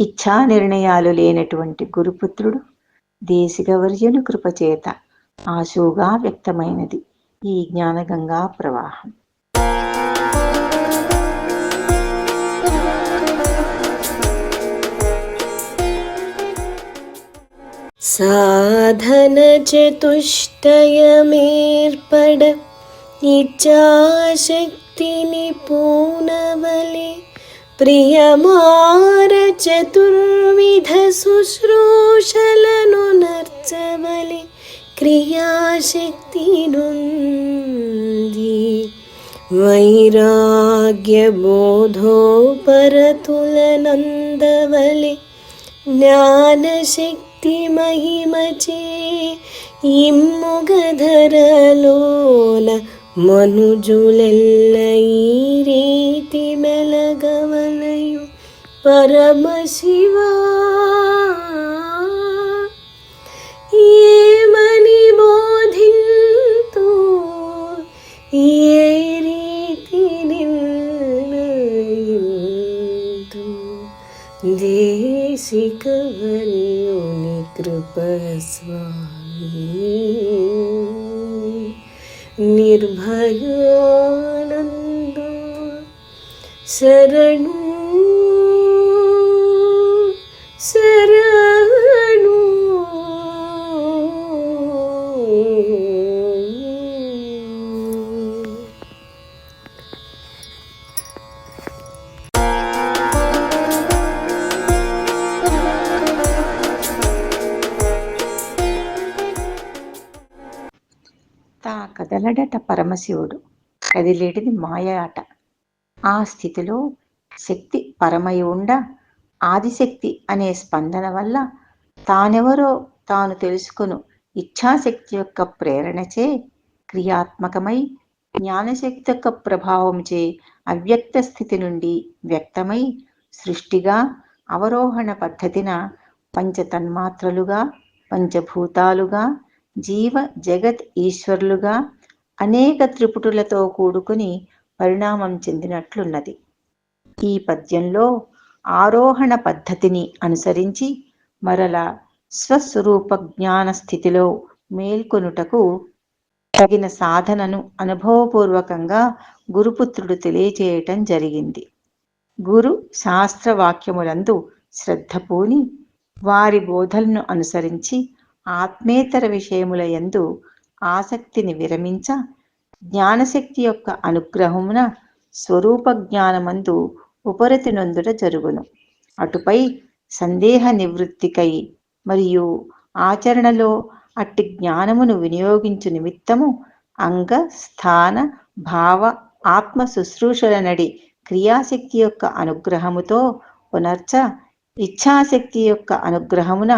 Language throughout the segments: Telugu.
ఇచ్ఛా నిర్ణయాలు లేనటువంటి గురుపుత్రుడు దేశికవర్యుని కృపచేత ఆశువుగా వ్యక్తమైనది ఈ జ్ఞానగంగా ప్రవాహం. సాధన చతుష్టయమేర్పడ साधनचतुष्टयमेर्पड పూనవలే പ്രിയമാര ചതുർവിധ ശുശ്രൂഷലനുണർച്ചവലി വൈരാഗ്യബോധോ പരതുലനന്ദവലി ജ്ഞാനശക്തി മഹിമചേ ഇമ്മുഖധരലോല മനുജുലെല്ല ഈ രീതി മെലക పరమశివా ఏమని బోధింతు ఏ రీతి నిన్నయింతు దేశిక వర్యుని కృప స్వామి నిర్భయానంద శరణు శరణు కదలడట పరమశివుడు. కదిలేటిది మాయ ఆట ఆ స్థితిలో శక్తి పరమై ఉండ ఆదిశక్తి అనే స్పందన వల్ల తానెవరో తాను తెలుసుకును ఇచ్ఛాశక్తి యొక్క ప్రేరణచే క్రియాత్మకమై జ్ఞానశక్తి యొక్క ప్రభావంచే అవ్యక్త స్థితి నుండి వ్యక్తమై సృష్టిగా అవరోహణ పద్ధతిన పంచతన్మాత్రలుగా పంచభూతాలుగా జీవ జగత్ ఈశ్వరులుగా అనేక త్రిపుటులతో కూడుకుని పరిణామం చెందినట్లున్నది. ఈ పద్యంలో ఆరోహణ పద్ధతిని అనుసరించి మరల స్వస్వరూప జ్ఞాన స్థితిలో మేల్కొనుటకు తగిన సాధనను అనుభవపూర్వకంగా గురుపుత్రుడు తెలియచేయటం జరిగింది. గురు శాస్త్రవాక్యములందు శ్రద్ధ పూని వారి బోధలను అనుసరించి ఆత్మేతర విషయముల యందు ఆసక్తిని విరమించ జ్ఞానశక్తి యొక్క అనుగ్రహమున స్వరూప జ్ఞానమందు ఉపరతి నొందుట జరుగును. అటుపై సందేహ నివృత్తికై మరియు ఆచరణలో అట్టి జ్ఞానమును వినియోగించు నిమిత్తము అంగ స్థాన భావ ఆత్మ శుశ్రూషల నడి క్రియాశక్తి యొక్క అనుగ్రహముతో పునర్చ ఇచ్ఛాశక్తి యొక్క అనుగ్రహమున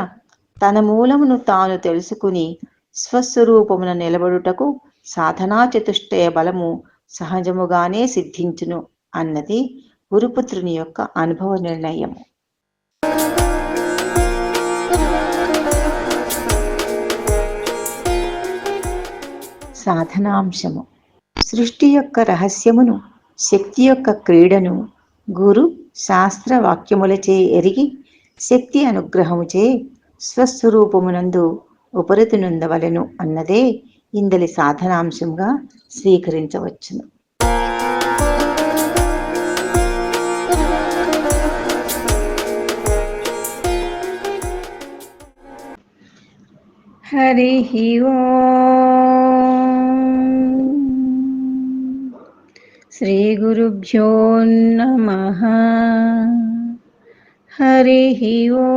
తన మూలమును తాను తెలుసుకుని స్వస్వరూపమున నిలబడుటకు సాధనా చతుష్టయ బలము సహజముగానే సిద్ధించును అన్నది గురుపుత్రుని యొక్క అనుభవ నిర్ణయము. సాధనాంశము. సృష్టి యొక్క రహస్యమును శక్తి యొక్క క్రీడను గురు శాస్త్ర వాక్యములచే ఎరిగి శక్తి అనుగ్రహముచే స్వస్వరూపమునందు ఉపరితినొందవలెను అన్నదే ఇందలి సాధనాంశంగా స్వీకరించవచ్చును. హరి ఓ శ్రీ గురుభ్యో నమ. హరి ఓ